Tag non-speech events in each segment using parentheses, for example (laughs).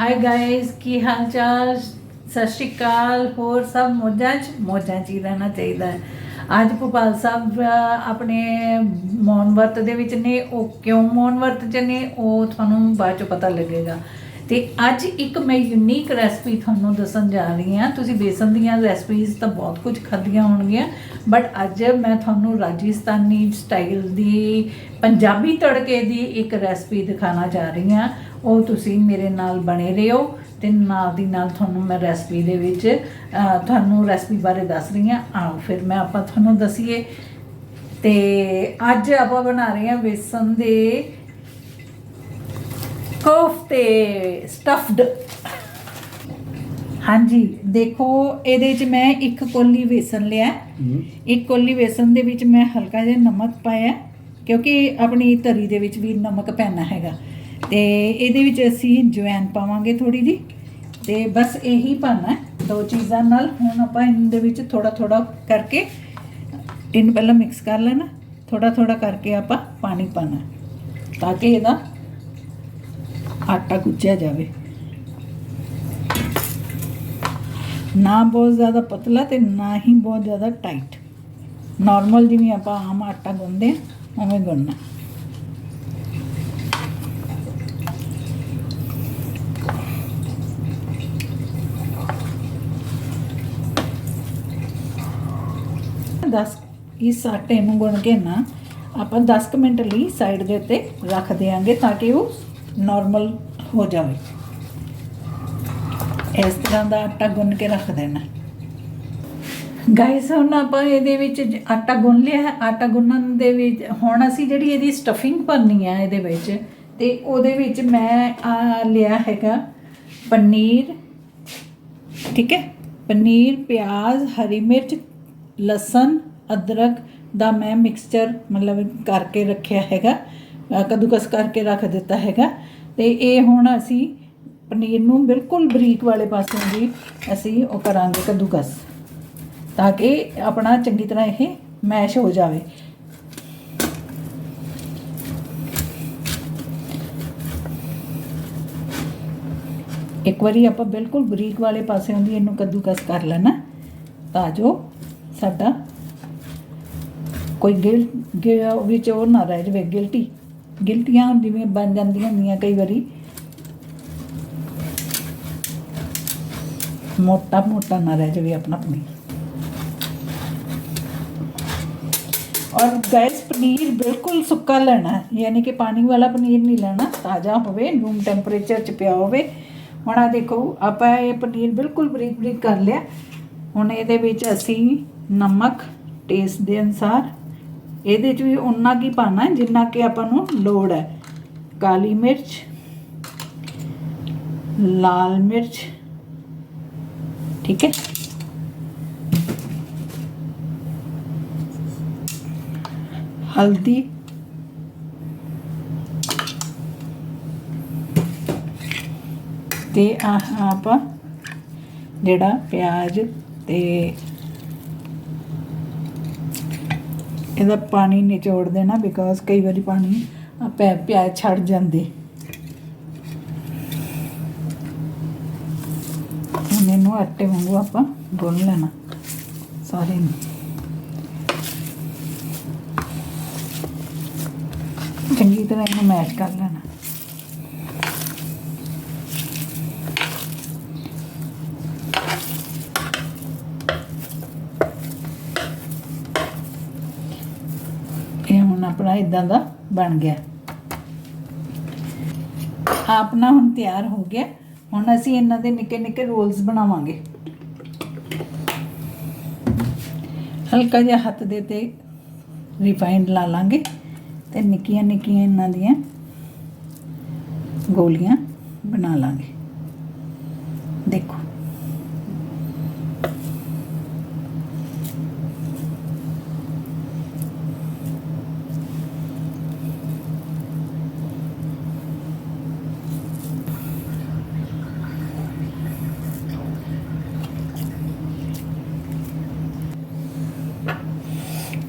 Hi guys ਕੀ ਹਾਲ ਚਾਲ? ਸਤਿ ਸ਼੍ਰੀ ਅਕਾਲ। ਹੋਰ ਸਭ ਮੌਜਾਂ 'ਚ? ਮੌਜਾਂ 'ਚ ਹੀ ਰਹਿਣਾ ਚਾਹੀਦਾ ਹੈ। ਅੱਜ ਭੋਪਾਲ ਸਾਹਿਬ ਆਪਣੇ ਮੌਨ ਵਰਤ ਦੇ ਵਿੱਚ ਨੇ। ਉਹ ਕਿਉਂ ਮੌਨ ਵਰਤ 'ਚ ਨੇ? ਉਹ ਤੁਹਾਨੂੰ ਬਾਅਦ 'ਚ ਪਤਾ ਲੱਗੇਗਾ। ਤੇ ਅੱਜ ਇੱਕ ਮੈਂ ਯੂਨੀਕ ਰੈਸਪੀ ਤੁਹਾਨੂੰ ਦੱਸਣ ਜਾ ਰਹੀ ਹਾਂ। ਤੁਸੀਂ ਬੇਸਨ ਦੀਆਂ ਰੈਸਪੀਜ਼ ਤਾਂ ਬਹੁਤ ਕੁਝ ਖਾਧੀਆਂ ਹੋਣਗੀਆਂ ਬਟ ਅੱਜ ਮੈਂ ਤੁਹਾਨੂੰ ਰਾਜਸਥਾਨੀ ਸਟਾਈਲ ਦੀ, ਪੰਜਾਬੀ ਤੜਕੇ ਦੀ ਇੱਕ ਰੈਸਪੀ ਦਿਖਾਉਣਾ ਜਾ ਰਹੀ ਹਾਂ। ਉਹ ਤੁਸੀਂ ਮੇਰੇ ਨਾਲ ਬਣੇ ਰਹੋ ਤੇ ਨਾਲ ਦੀ ਨਾਲ ਤੁਹਾਨੂੰ ਮੈਂ ਰੈਸਪੀ ਦੇ ਵਿੱਚ ਤੁਹਾਨੂੰ ਰੈਸਪੀ ਬਾਰੇ ਦੱਸ ਰਹੀ ਹਾਂ। ਆਓ ਫਿਰ ਮੈਂ ਆਪਾਂ ਤੁਹਾਨੂੰ ਦਸੀਏ। ਤੇ ਅੱਜ ਆਪਾਂ ਬਣਾ ਰਹੇ ਹਾਂ ਬੇਸਨ ਦੇ ਕੋਫਤੇ ਸਟਫਡ ਹਾਂਜੀ ਦੇਖੋ ਇਹਦੇ ਵਿੱਚ ਮੈਂ ਇੱਕ ਕੋਲੀ ਵੇਸਨ ਲਿਆ। ਇੱਕ ਕੋਲੀ ਵੇਸਨ ਦੇ ਵਿੱਚ ਮੈਂ ਹਲਕਾ ਜਿਹਾ ਨਮਕ ਪਾਇਆ ਕਿਉਂਕਿ ਆਪਣੀ ਤਰੀ ਦੇ ਵਿੱਚ ਵੀ ਨਮਕ ਪੈਣਾ ਹੈਗਾ। ਤੇ ਇਹਦੇ ਵਿੱਚ ਅਸੀਂ ਜਵੈਨ ਪਾਵਾਂਗੇ ਥੋੜੀ ਜੀ ਤੇ ਬਸ ਇਹੀ ਪਾਣਾ ਦੋ ਚੀਜ਼ਾਂ ਨਾਲ। ਹੁਣ ਆਪਾਂ ਇਹਦੇ ਵਿੱਚ ਥੋੜਾ ਥੋੜਾ ਕਰਕੇ ਇਹਨੂੰ ਪਹਿਲਾਂ ਮਿਕਸ ਕਰ ਲੈਣਾ। ਥੋੜਾ ਥੋੜਾ ਕਰਕੇ ਆਪਾਂ ਪਾਣੀ ਪਾਣਾ ਤਾਂ ਕਿ ਇਹਦਾ ਆਟਾ ਗੁੱਝਿਆ ਜਾਵੇ। ਨਾ ਬਹੁਤ ਜ਼ਿਆਦਾ ਪਤਲਾ ਤੇ ਨਾ ਹੀ ਬਹੁਤ ਜ਼ਿਆਦਾ ਟਾਈਟ। ਨਾਰਮਲ ਜਿਵੇਂ ਆਪਾਂ ਆਮ ਆਟਾ ਗੁੰਨਦੇ ਆ ਉਵੇਂ ਗੁੰਨਣਾ। ਦਸ ਇਸ ਆਟੇ ਨੂੰ ਗੁੰਨ ਕੇ ਨਾ ਆਪਾਂ 10 ਕੁ ਮਿੰਟ ਲਈ ਸਾਈਡ ਦੇ ਉੱਤੇ ਰੱਖ ਦੇਾਂਗੇ ਤਾਂ ਕਿ ਉਹ ਨਾਰਮਲ ਹੋ ਜਾਵੇ। ਇਸ ਤਰ੍ਹਾਂ ਦਾ ਆਟਾ ਗੁੰਨ ਕੇ ਰੱਖ ਦੇਣਾ। ਗਾਇਸ ਹੁਣ ਆਪਾਂ ਇਹਦੇ ਵਿੱਚ ਆਟਾ ਗੁੰਨ ਲਿਆ ਹੈ। ਆਟਾ ਗੁੰਨਣ ਦੇ ਵਿੱਚ ਹੁਣ ਅਸੀਂ ਜਿਹੜੀ ਇਹਦੀ ਸਟਫਿੰਗ ਭਰਨੀ ਹੈ ਇਹਦੇ ਵਿੱਚ ਤੇ ਉਹਦੇ ਵਿੱਚ ਮੈਂ ਆ ਲਿਆ ਹੈਗਾ ਪਨੀਰ, ਠੀਕ ਹੈ? ਪਨੀਰ, ਪਿਆਜ਼, ਹਰੀ ਮਿਰਚ, ਲਸਣ, ਅਦਰਕ ਦਾ ਮੈਂ ਮਿਕਸਚਰ ਮਤਲਬ ਕਰਕੇ ਰੱਖਿਆ ਹੈਗਾ। ਕੱਦੂਕਸ ਕਰਕੇ ਰੱਖ ਦਿੱਤਾ ਹੈਗਾ। ਤੇ ਇਹ ਹੁਣ ਅਸੀਂ ਪਨੀਰ ਨੂੰ ਬਿਲਕੁਲ ਬਰੀਕ ਵਾਲੇ ਪਾਸੇ ਦੀ ਅਸੀਂ ਉਹ ਕਰਾਂਗੇ ਕੱਦੂਕਸ, ਤਾਂ ਕਿ ਆਪਣਾ ਚੰਗੀ ਤਰ੍ਹਾਂ ਇਹ ਮੈਸ਼ ਹੋ ਜਾਵੇ। ਇੱਕ ਵਾਰੀ ਆਪਾਂ ਬਿਲਕੁਲ ਬਰੀਕ ਵਾਲੇ ਪਾਸੇ ਹੁੰਦੀ ਇਹਨੂੰ ਕੱਦੂਕਸ ਕਰ ਲੈਣਾ, ਤਾਂ ਜੋ ਸਾਡਾ ਕੋਈ ਗਿਲ ਵਿੱਚ ਉਹ ਨਾ ਰਹਿ ਜਾਵੇ, ਗਿਲਟੀ। ਗਿਲਟੀਆਂ ਜਿਵੇਂ ਬਣ ਜਾਂਦੀਆਂ ਹੁੰਦੀਆਂ ਕਈ ਵਾਰੀ। ਮੋਟਾ ਮੋਟਾ ਨਾ ਰਹਿ ਜਾਵੇ ਆਪਣਾ ਪਨੀਰ। ਔਰ ਗੈਸ ਪਨੀਰ ਬਿਲਕੁਲ ਸੁੱਕਾ ਲੈਣਾ ਹੈ, ਯਾਨੀ ਕਿ ਪਾਣੀ ਵਾਲਾ ਪਨੀਰ ਨਹੀਂ ਲੈਣਾ ਤਾਜ਼ਾ ਹੋਵੇ ਰੂਮ ਟੈਂਪਰੇਚਰ 'ਚ ਪਿਆ ਹੋਵੇ। ਹੁਣ ਆ ਦੇਖੋ ਆਪਾਂ ਇਹ ਪਨੀਰ ਬਿਲਕੁਲ ਬਰੀਕ ਬਰੀਕ ਕਰ ਲਿਆ। ਹੁਣ ਇਹਦੇ ਵਿੱਚ ਅਸੀਂ ਨਮਕ ਟੇਸਟ ਦੇ ਅਨਸਾਰ ਇਹਦੇ 'ਚ ਵੀ ਉਨਾ ਕੀ ਪਾਣਾ ਜਿੰਨਾ ਕਿ ਆਪਾਂ ਨੂੰ ਲੋੜ ਹੈ। ਕਾਲੀ ਮਿਰਚ, ਲਾਲ ਮਿਰਚ, ਠੀਕ ਹੈ। ਹਲਦੀ, ਤੇ ਆਹ ਆਪਾਂ ਜਿਹੜਾ ਪਿਆਜ਼ ਤੇ ਇਹਦਾ ਪਾਣੀ ਨਿਚੋੜ ਦੇਣਾ ਬਿਕਾਜ਼ ਕਈ ਵਾਰੀ ਪਾਣੀ ਆ ਪੈ ਪਿਆਜ਼ ਛੱਡ ਜਾਂਦੇ। ਹੁਣ ਇਹਨੂੰ ਆਟੇ ਵਾਂਗੂ ਆਪਾਂ ਗੁੰਨ ਲੈਣਾ ਸਾਰੇ ਨੂੰ। ਚੰਗੀ ਤਰ੍ਹਾਂ ਇਹਨੂੰ ਮੈਸ਼ ਕਰ ਲੈਣਾ। ਇਹ ਆਪਣਾ ਇਦਾਂ ਦਾ ਬਣ ਗਿਆ। ਆਪਣਾ ਹੁਣ ਤਿਆਰ ਹੋ ਗਿਆ। ਹੁਣ ਅਸੀਂ ਇਹਨਾਂ ਦੇ ਨਿੱਕੇ ਨਿੱਕੇ ਰੋਲਸ ਬਣਾਵਾਂਗੇ। ਹਲਕਾ ਜਿਹਾ ਹੱਥ ਦੇ ਤੇ ਰਿਫਾਈਨਡ ਲਾ ਲਾਂਗੇ ਤੇ ਨਿੱਕੀਆਂ ਨਿੱਕੀਆਂ ਇਹਨਾਂ ਦੀਆਂ ਗੋਲੀਆਂ ਬਣਾ ਲਾਂਗੇ। ਦੇਖੋ।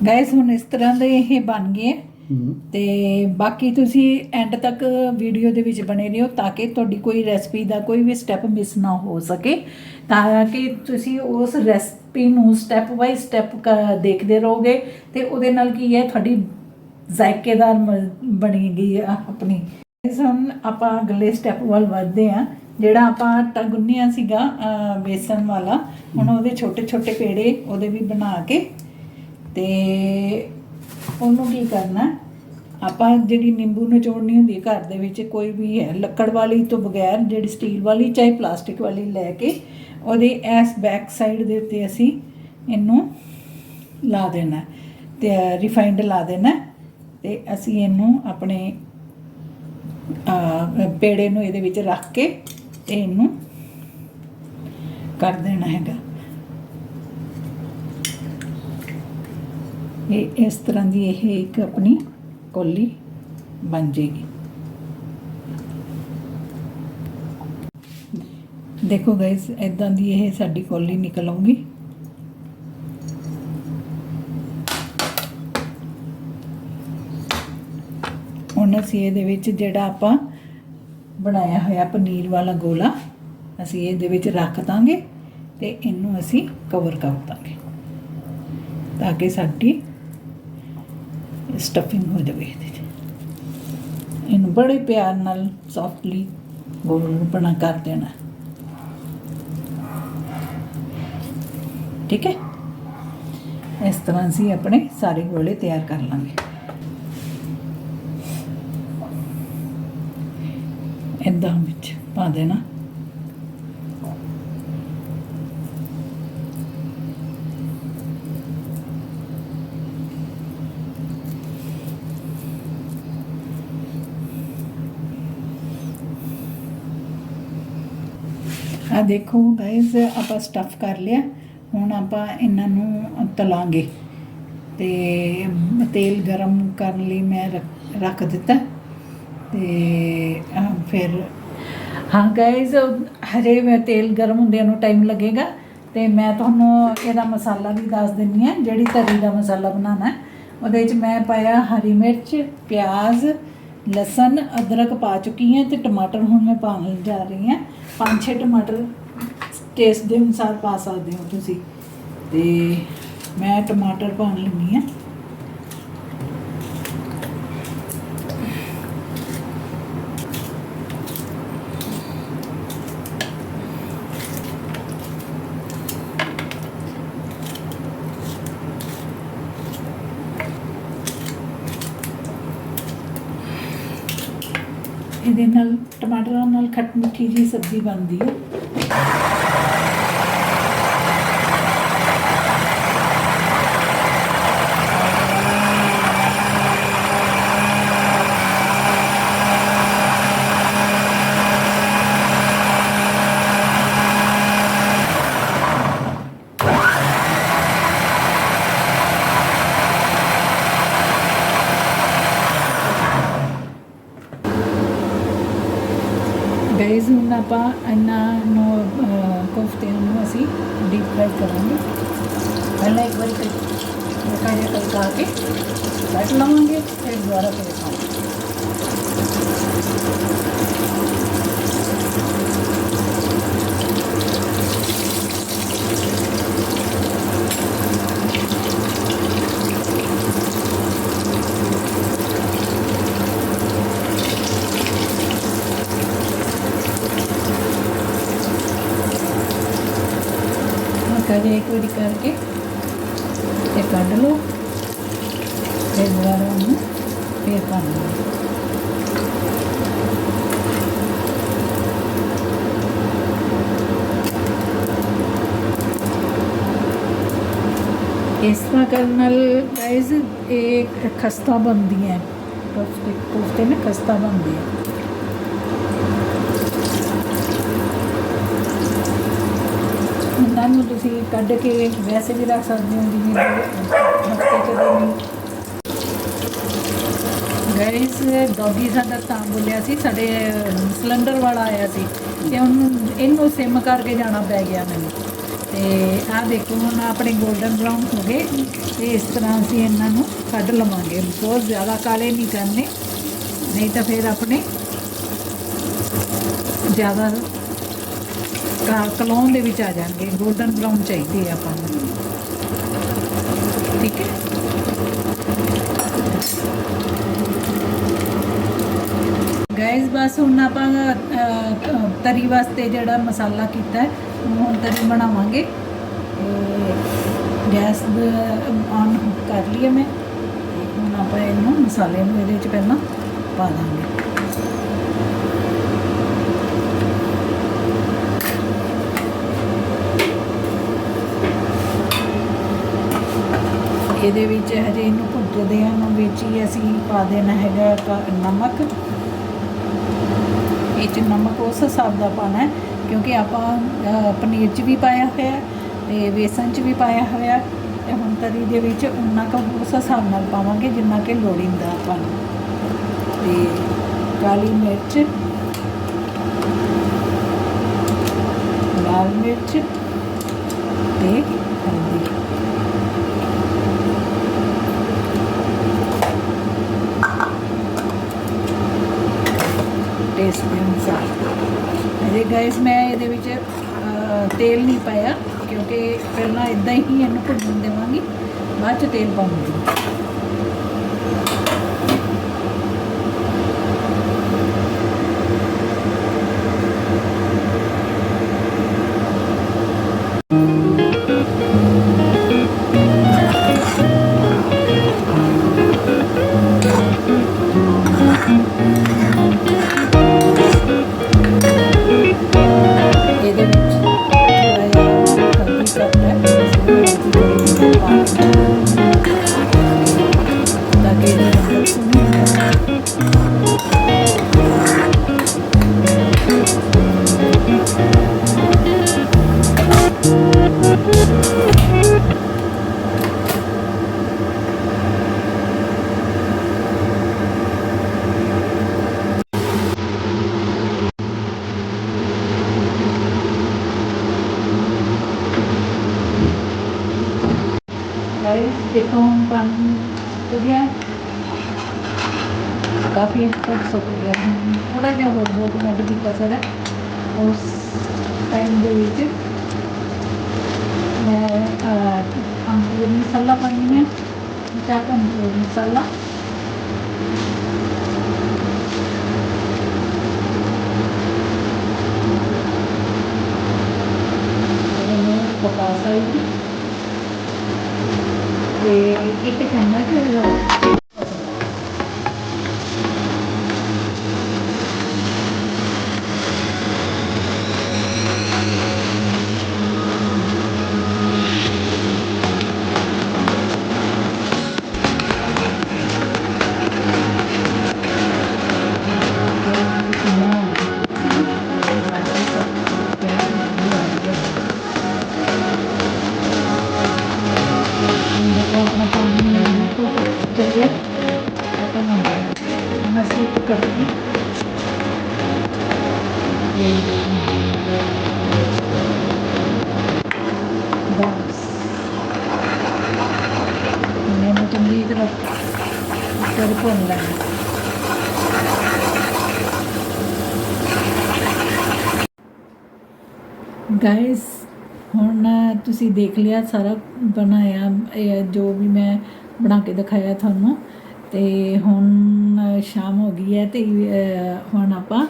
ਗਾਇਸ ਹੁਣ ਇਸ ਤਰ੍ਹਾਂ ਦੇ ਇਹ ਬਣ ਗਏ। ਹੂੰ। ਤੇ ਬਾਕੀ ਤੁਸੀਂ ਐਂਡ ਤੱਕ ਵੀਡੀਓ ਦੇ ਵਿੱਚ ਬਣੇ ਰਹੋ ਤਾਂ ਕਿ ਤੁਹਾਡੀ ਕੋਈ ਰੈਸਪੀ ਦਾ ਕੋਈ ਵੀ ਸਟੈਪ ਮਿਸ ਨਾ ਹੋ ਸਕੇ। ਤਾਂ ਕਿ ਤੁਸੀਂ ਉਸ ਰੈਸਪੀ ਨੂੰ ਸਟੈਪ ਬਾਈ ਸਟੈਪ ਦੇਖਦੇ ਰਹੋਗੇ ਤੇ ਉਹਦੇ ਨਾਲ ਕੀ ਹੈ ਤੁਹਾਡੀ ਜ਼ਾਇਕੇਦਾਰ ਮ- ਬਣੀ ਗਈ ਆ ਆਪਣੀ। ਇਸ ਹੁਣ ਆਪਾਂ ਅਗਲੇ ਸਟੈਪ ਵੱਲ ਵਧਦੇ ਆ ਜਿਹੜਾ ਆਪਾਂ ਆਟਾ ਗੁੰਨਿਆ ਸੀਗਾ ਬੇਸਣ ਵਾਲਾ। ਹੁਣ ਉਹਦੇ ਛੋਟੇ ਛੋਟੇ ਪੇੜੇ ਉਹਦੇ ਵੀ ਬਣਾ ਕੇ ਤੇ ਉਹਨੂੰ ਕੀ ਕਰਨਾ? ਆਪਾਂ ਜਿਹੜੀ ਨਿੰਬੂ ਨਿਚੋੜਨੀ ਹੁੰਦੀ ਹੈ ਘਰ ਦੇ ਵਿੱਚ, ਕੋਈ ਵੀ ਹੈ, ਲੱਕੜ ਵਾਲੀ ਤੋਂ ਬਗੈਰ ਜਿਹੜੀ ਸਟੀਲ ਵਾਲੀ ਚਾਹੇ ਪਲਾਸਟਿਕ ਵਾਲੀ ਲੈ ਕੇ ਉਹਦੇ ਐਸ ਬੈਕ ਸਾਈਡ ਦੇ ਉੱਤੇ ਅਸੀਂ ਇਹਨੂੰ ਲਾ ਦੇਣਾ ਹੈ ਤੇ ਰਿਫਾਈਨਡ ਲਾ ਦੇਣਾ ਹੈ ਤੇ ਅਸੀਂ ਇਹਨੂੰ ਆਪਣੇ ਪੇੜੇ ਨੂੰ ਇਹਦੇ ਵਿੱਚ ਰੱਖ ਕੇ ਤੇ ਇਹਨੂੰ ਕਰ ਦੇਣਾ ਹੈਗਾ। ਇਹ ਇਸ ਤਰ੍ਹਾਂ ਦੀ ਇਹ ਇੱਕ ਆਪਣੀ ਕੋਲੀ ਬਣ ਜੇਗੀ ਦੇਖੋ ਗਾਇਸ ਇਦਾਂ ਦੀ ਇਹ ਸਾਡੀ ਕੋਲੀ ਨਿਕਲ ਆਉਂਗੀ ਹੁਣ ਅਸੀਂ ਇਹਦੇ ਵਿੱਚ ਜਿਹੜਾ ਆਪਾਂ ਬਣਾਇਆ ਹੋਇਆ ਪਨੀਰ ਵਾਲਾ ਗੋਲਾ, ਅਸੀਂ ਇਹਦੇ ਵਿੱਚ ਰੱਖ ਦਾਂਗੇ ਤੇ ਇਹਨੂੰ ਅਸੀਂ ਕਵਰ ਕਰ ਦਾਂਗੇ, ਤਾਂ ਕਿ ਸਾਡੀ ਸਟਫਿੰਗ ਹੋ ਜਾਵੇ ਇਹਦੇ 'ਚ। ਇਹਨੂੰ ਬੜੇ ਪਿਆਰ ਨਾਲ ਸੌਫਟਲੀ ਗੋਲ ਬਣਾ ਕਰ ਦੇਣਾ। ਠੀਕ ਹੈ? ਇਸ ਤਰ੍ਹਾਂ ਅਸੀਂ ਆਪਣੇ ਸਾਰੇ ਗੋਲੇ ਤਿਆਰ ਕਰ ਲਾਂਗੇ। ਏਦਾਂ ਵਿੱਚ ਪਾ ਦੇਣਾ। ਆ ਦੇਖੋ ਗਾਇਸ ਆਪਾਂ ਸਟਫ ਕਰ ਲਿਆ। ਹੁਣ ਆਪਾਂ ਇਹਨਾਂ ਨੂੰ ਤਲਾਂਗੇ। ਤੇ ਤੇਲ ਗਰਮ ਕਰਨ ਲਈ ਮੈਂ ਰੱਖ- ਦਿੱਤਾ। ਤੇ ਫਿਰ ਹਾਂ ਗਾਇਸ ਹਜੇ ਮੈਂ ਤੇਲ ਗਰਮ ਹੁੰਦਿਆਂ ਨੂੰ ਟਾਈਮ ਲੱਗੇਗਾ। ਤੇ ਮੈਂ ਤੁਹਾਨੂੰ ਇਹਦਾ ਮਸਾਲਾ ਵੀ ਦੱਸ ਦਿੰਨੀ ਆ ਜਿਹੜੀ ਤਰੀ ਦਾ ਮਸਾਲਾ ਬਣਾਉਣਾ ਉਹਦੇ ਵਿੱਚ ਮੈਂ ਪਾਇਆ ਹਰੀ ਮਿਰਚ, ਪਿਆਜ਼ ਲਸਣ, ਅਦਰਕ ਪਾ ਚੁੱਕੀ ਹਾਂ ਤੇ ਟਮਾਟਰ ਹੁਣ ਮੈਂ ਪਾਉਣ ਜਾ ਰਹੀ ਹਾਂ। ਪੰਜ ਛੇ ਟਮਾਟਰ ਟੇਸਟ ਦੇ ਅਨੁਸਾਰ ਪਾ ਸਕਦੇ ਹੋ ਤੁਸੀਂ। ਤੇ ਮੈਂ ਟਮਾਟਰ ਪਾਉਣ ਲੱਗੀ ਹਾਂ। ਇਹਦੇ ਨਾਲ ਟਮਾਟਰਾਂ ਨਾਲ ਖੱਟ ਮਿੱਠੀ ਜੀ ਸਬਜ਼ੀ ਬਣਦੀ ਹੈ ਗਾਇਜ਼ ਹੁਣ ਆਪਾਂ ਇਹਨਾਂ ਨੂੰ ਅਹ, ਨੂੰ ਅਸੀਂ ਡੀਪ ਫਰਾਈ ਕਰਾਂਗੇ। ਪਹਿਲਾਂ ਇੱਕ ਵਾਰੀ ਕਰ ਜਿਹਾ ਤੜਕਾ ਕੇ ਕੱਟ ਲਵਾਂਗੇ ਫਿਰ ਦੁਬਾਰਾ ਫਿਰ ਖਾਵਾਂਗੇ। ਕਰੇ ਇੱਕ ਵਾਰੀ ਕਰਕੇ ਤੇ ਕੱਢ ਲਓ। ਫਿਰ ਦੁਬਾਰਾ ਉਹਨੂੰ ਫੇਰ ਕਰ ਲਓ। ਇਸ ਤਰ੍ਹਾਂ ਕਰਨ ਨਾਲ ਗਾਇਜ਼ ਇਹ ਖਸਤਾ ਬਣਦੀ ਹੈ ਕੋਫਤੇ ਕੋਫਤੇ ਨੇ ਖਸਤਾ ਬਣਦੀ ਹੈ ਇਹਨਾਂ ਨੂੰ ਤੁਸੀਂ ਕੱਢ ਕੇ ਵੈਸੇ ਵੀ ਰੱਖ ਸਕਦੇ ਹੋ ਜਿਵੇਂ ਹਫ਼ਤੇ ਚ ਨਹੀਂ ਗੈਸ ਡੌਗੀ ਸਾਡਾ ਤਾਂ ਬੋਲਿਆ ਸੀ, ਸਾਡੇ ਸਿਲੰਡਰ ਵਾਲਾ ਆਇਆ ਸੀ ਤੇ ਉਹਨੂੰ ਇਹਨੂੰ ਸਿਮ ਕਰਕੇ ਜਾਣਾ ਪੈ ਗਿਆ ਮੈਨੂੰ। ਤੇ ਆਹ ਦੇਖੋ, ਹੁਣ ਆਪਣੇ 골ਡਨ ਬ੍ਰਾਊਨ ਹੋ ਗਏ ਤੇ ਇਸ ਤਰ੍ਹਾਂ ਅਸੀਂ ਇਹਨਾਂ ਨੂੰ ਕੱਢ ਲਵਾਂਗੇ। ਬਹੁਤ ਜ਼ਿਆਦਾ ਕਾਲੇ ਨਹੀਂ ਕਰਨੇ, ਨਹੀਂ ਤਾਂ ਫਿਰ ਆਪਣੇ ਜ਼ਿਆਦਾ ਕਲੋਨ ਦੇ ਵਿੱਚ ਆ ਜਾਣਗੇ 골ਡਨ ਬ੍ਰਾਊਨ ਚਾਹੀਦੇ ਆ ਆਪਾਂ। ਨੂੰ ਠੀਕ ਹੈ? ਗਾਇਸ ਬਸ ਹੁਣ ਆਪਾਂ ਤਰੀ ਵਾਸਤੇ ਜਿਹੜਾ ਮਸਾਲਾ ਕੀਤਾ ਹੈ ਉਹ ਹੁਣ ਤਰੀ ਬਣਾਵਾਂਗੇ। ਤੇ ਗੈਸ ਆਨ ਕਰ ਲਈ ਮੈਂ। ਹੁਣ ਆਪਾਂ ਇਹਨੂੰ ਮਸਾਲੇ ਨੂੰ ਇਹਦੇ ਵਿੱਚ ਪਹਿਲਾਂ ਪਾ ਦਾਂਗੇ। ਇਹਦੇ ਵਿੱਚ ਹਜੇ ਇਹਨੂੰ ਭੁੱਜਦੇ ਆ ਨੂੰ ਵਿੱਚ ਹੀ ਅਸੀਂ ਪਾ ਦੇਣਾ ਹੈਗਾ ਨਮਕ। ਇਹ 'ਚ ਨਮਕ ਉਸ ਹਿਸਾਬ ਦਾ ਪਾਣਾ ਹੈ, ਕਿਉਂਕਿ ਆਪਾਂ ਪਨੀਰ 'ਚ ਵੀ ਪਾਇਆ ਹੋਇਆ ਹੈ ਤੇ ਵੇਸਣ 'ਚ ਵੀ ਪਾਇਆ ਹੋਇਆ ਹੈ। ਤੇ ਹੁਣ ਤਰੀ ਦੇ ਵਿੱਚ ਉਨਾ ਕੁ ਉਸ ਹਿਸਾਬ ਨਾਲ ਪਾਵਾਂਗੇ ਜਿੰਨਾ ਕਿ ਲੋੜੀਂਦਾ ਆਪਾਂ ਨੂੰ। ਤੇ ਕਾਲੀ ਮਿਰਚ, ਲਾਲ ਮਿਰਚ ਤੇ ਹਲਦੀ ਟੇਸਟ ਦੇ ਅਨੁਸਾਰ। ਅਜੇ ਗਾਇਸ ਮੈਂ ਇਹਦੇ ਵਿੱਚ ਤੇਲ ਨਹੀਂ ਪਾਇਆ, ਕਿਉਂਕਿ ਪਹਿਲਾਂ ਇਦਾਂ ਹੀ ਇਹਨੂੰ ਭੁੰਨ ਦੇਵਾਂਗੀ, ਬਾਅਦ ਚ ਤੇਲ ਪਾਉਂਗੀ। ਆਏ ਦੇਖੋ ਪਾਣੀ ਵਧੀਆ ਕਾਫੀ ਤੱਕ ਸੁੱਕ ਗਿਆ। ਥੋੜਾ ਜਿਹਾ ਹੋਰ ਬਹੁਤ ਮਿੰਟ ਕੀਤਾ ਸਾਡਾ। ਉਸ ਟਾਈਮ ਦੇ ਵਿੱਚ ਮੈਂ ਅੰਗੂਰ ਮਸਾਲਾ ਪਾਣੀ ਹੈ। ਚਾਟ ਅੰਗੂਰ ਮਸਾਲਾ। ਪਕਾ ਸਕਦੇ। ਤੇ ਇੱਕ ਚਮਚ देखो ਗਾਇਸ ਹੁਣ ਤੁਸੀਂ ਦੇਖ ਲਿਆ ਸਾਰਾ ਬਣਾਇਆ, ਇਹ ਜੋ ਵੀ ਮੈਂ ਬਣਾ ਕੇ ਦਿਖਾਇਆ ਤੁਹਾਨੂੰ। ਤੇ ਹੁਣ ਸ਼ਾਮ ਹੋ ਗਈ ਹੈ ਤੇ ਹੁਣ ਆਪਾਂ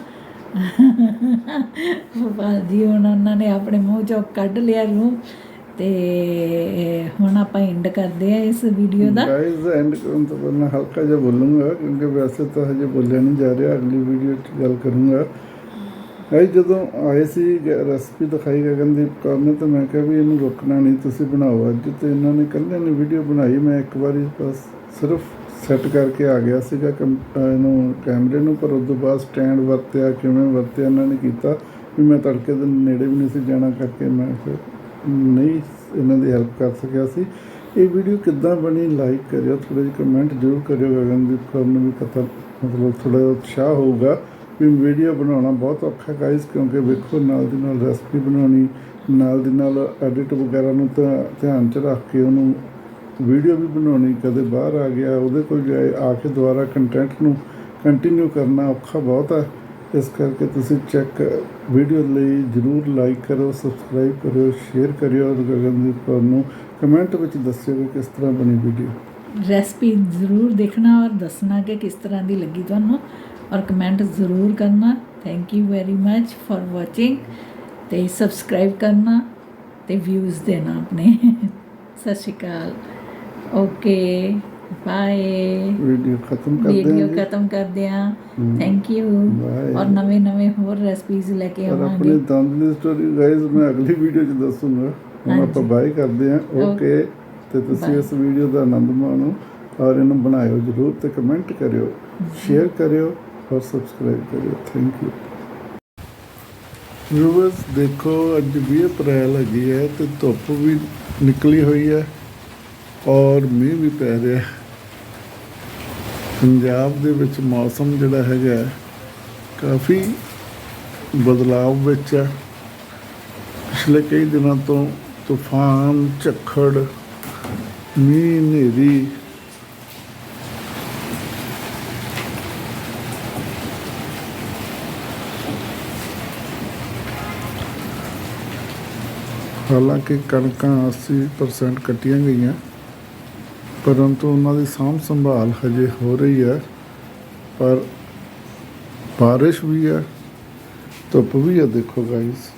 (laughs) ਬਾਜੀ ਹੁਣ ਉਹਨਾਂ ਨੇ ਆਪਣੇ ਮੂੰਹ ਚੋਂ ਕੱਢ ਲਿਆ ਨੂੰ ਤੇ, ਹੁਣ ਆਪਾਂ ਐਂਡ ਕਰਦੇ ਆ ਇਸ ਵੀਡੀਓ ਦਾ। ਗਾਇਜ਼ ਐਂਡ ਕਰਨ ਤੋਂ ਪਹਿਲਾਂ ਹਲਕਾ ਜਿਹਾ ਬੋਲੂੰਗਾ, ਕਿਉਂਕਿ ਵੈਸੇ ਤਾਂ ਹਜੇ ਬੋਲਿਆ ਨਹੀਂ ਜਾ ਰਿਹਾ, ਅਗਲੀ ਵੀਡੀਓ 'ਚ ਗੱਲ ਕਰੂੰਗਾ। ਇਹ ਜਦੋਂ ਆਏ ਸੀ ਰੈਸਪੀ ਦਿਖਾਈ ਗਗਨਦੀਪ ਕੌਰ ਨੇ ਤਾਂ ਮੈਂ ਕਿਹਾ ਵੀ ਇਹਨੂੰ ਰੋਕਣਾ ਨਹੀਂ, ਤੁਸੀਂ ਬਣਾਓ ਅੱਜ ਤੇ ਇਹਨਾਂ ਨੇ ਇਕੱਲੇ ਨੇ ਵੀਡੀਓ ਬਣਾਈ, ਮੈਂ ਇੱਕ ਵਾਰੀ ਬਸ ਸਿਰਫ ਸੈੱਟ ਕਰਕੇ ਆ ਗਿਆ ਸੀਗਾ ਕੰ- ਇਹਨੂੰ ਕੈਮਰੇ ਨੂੰ, ਪਰ ਉਸ ਤੋਂ ਬਾਅਦ ਸਟੈਂਡ ਵਰਤਿਆ, ਕਿਵੇਂ ਵਰਤਿਆ ਇਹਨਾਂ ਨੇ ਕੀਤਾ ਵੀ ਮੈਂ ਤੜਕੇ ਦੇ ਨੇੜੇ ਵੀ ਨਹੀਂ ਸੀ ਜਾਣਾ ਕਰਕੇ ਮੈਂ ਫਿਰ ਨਹੀਂ ਇਹਨਾਂ ਦੀ ਹੈਲਪ ਕਰ ਸਕਿਆ ਸੀ। ਇਹ ਵੀਡੀਓ ਕਿੱਦਾਂ ਬਣੀ ਲਾਈਕ ਕਰਿਓ ਥੋੜਾ ਜਿਹਾ ਕਮੈਂਟ ਜ਼ਰੂਰ ਕਰਿਓ ਗਗਨਦੀਪ ਕੌਰ ਨੂੰ ਵੀ ਪਤਾ, ਮਤਲਬ ਥੋੜਾ ਉਤਸ਼ਾਹ ਹੋਊਗਾ। ਵੀ ਵੀਡੀਓ ਬਣਾਉਣਾ ਬਹੁਤ ਔਖਾ ਗਾਇਸ ਕਿਉਂਕਿ ਵੇਖੋ, ਨਾਲ ਦੀ ਨਾਲ ਰੈਸਪੀ ਬਣਾਉਣੀ, ਨਾਲ ਦੀ ਨਾਲ ਐਡਿਟ ਵਗੈਰਾ ਨੂੰ ਤਾਂ ਧਿਆਨ 'ਚ ਰੱਖ ਕੇ ਉਹਨੂੰ ਵੀਡੀਓ ਵੀ ਬਣਾਉਣੀ, ਕਦੇ ਬਾਹਰ ਆ ਗਿਆ, ਉਹਦੇ ਕੋਲ ਜਾਏ ਆ ਕੇ ਦੁਬਾਰਾ ਕੰਟੈਂਟ ਨੂੰ ਕੰਟੀਨਿਊ ਕਰਨਾ ਔਖਾ ਬਹੁਤ ਹੈ। ਇਸ ਕਰਕੇ ਤੁਸੀਂ ਚੈੱਕ ਵੀਡੀਓ ਲਈ ਜਰੂਰ ਲਾਈਕ ਕਰੋ ਸਬਸਕ੍ਰਾਈਬ ਕਰਿਓ ਸ਼ੇਅਰ ਕਰਿਓ ਔਰ ਗਗਨਦੀਪ ਕੌਰ ਨੂੰ ਕਮੈਂਟ ਵਿੱਚ ਦੱਸਿਓ ਕਿ ਕਿਸ ਤਰ੍ਹਾਂ ਬਣੀ ਵੀਡੀਓ ਰੈਸਪੀ ਜ਼ਰੂਰ ਦੇਖਣਾ ਔਰ ਦੱਸਣਾ ਕਿ ਕਿਸ ਤਰ੍ਹਾਂ ਦੀ ਲੱਗੀ ਤੁਹਾਨੂੰ। ਔਰ ਕਮੈਂਟ ਜ਼ਰੂਰ ਕਰਨਾ। Thank you very much for watching ਤੇ ਸਬਸਕ੍ਰਾਈਬ ਕਰਨਾ ਤੇ ਵਿਊਜ਼ ਦੇਣਾ ਆਪਣੇ। ਸਤਿ ਸ਼੍ਰੀ ਅਕਾਲ। ਓਕੇ ਬਾਏ ਵੀਡੀਓ ਖਤਮ ਕਰਦੇ ਵੀਡੀਓ ਹਾਂ ਜੀ। ਖਤਮ ਕਰਦੇ ਹਾਂ। Thank you. ਔਰ ਨਵੇਂ ਨਵੇਂ ਹੋਰ ਰੈਸਪੀਜ਼ ਲੈ ਕੇ ਆਪਣੀ ਆਵਾਂਗੇ। ਦੰਦ ਦੀ ਸਟੋਰੀ ਗਾਇਜ਼ ਮੈਂ ਅਗਲੀ ਵੀਡੀਓ 'ਚ ਦੱਸੂਗਾ। ਹੁਣ ਆਪਾਂ। ਬਾਏ ਕਰਦੇ ਹਾਂ। ਓਕੇ ਤੇ ਤੁਸੀਂ. ਇਸ ਵੀਡੀਓ ਦਾ ਆਨੰਦ ਮਾਣੋ। ਔਰ ਇਹਨੂੰ ਬਣਾਇਓ ਜਰੂਰ ਤੇ ਕਮੈਂਟ ਕਰਿਓ। ਸ਼ੇਅਰ ਕਰਿਓ। ਔਰ ਸਬਸਕ੍ਰਾਈਬ ਕਰਿਓ ਥੈਂਕ ਯੂ ਵਿਊਅਰਸ ਦੇਖੋ, ਅੱਜ 20 ਅਪ੍ਰੈਲ ਹੈਗੀ ਹੈ ਤੇ ਧੁੱਪ ਵੀ ਨਿਕਲੀ ਹੋਈ ਹੈ ਔਰ ਮੀਂਹ ਵੀ ਪੈ ਰਿਹਾ ਹੈ। ਪੰਜਾਬ ਦੇ ਵਿੱਚ ਮੌਸਮ ਜਿਹੜਾ ਹੈਗਾ ਕਾਫੀ ਬਦਲਾਅ ਵਿੱਚ ਹੈ। ਪਿਛਲੇ ਕਈ ਦਿਨਾਂ ਤੋਂ ਤੂਫਾਨ, ਝੱਖੜ, ਮੀਂਹ, ਹਨੇਰੀ ਹਾਲਾਂਕਿ ਕਣਕਾਂ 80% ਕੱਟੀਆਂ ਗਈਆਂ, ਪਰੰਤੂ ਉਹਨਾਂ ਦੀ ਸਾਂਭ ਸੰਭਾਲ ਹਜੇ ਹੋ ਰਹੀ ਹੈ, ਪਰ ਬਾਰਿਸ਼ ਵੀ ਹੈ, ਧੁੱਪ ਵੀ ਹੈ, ਦੇਖੋ ਗਾਇਸ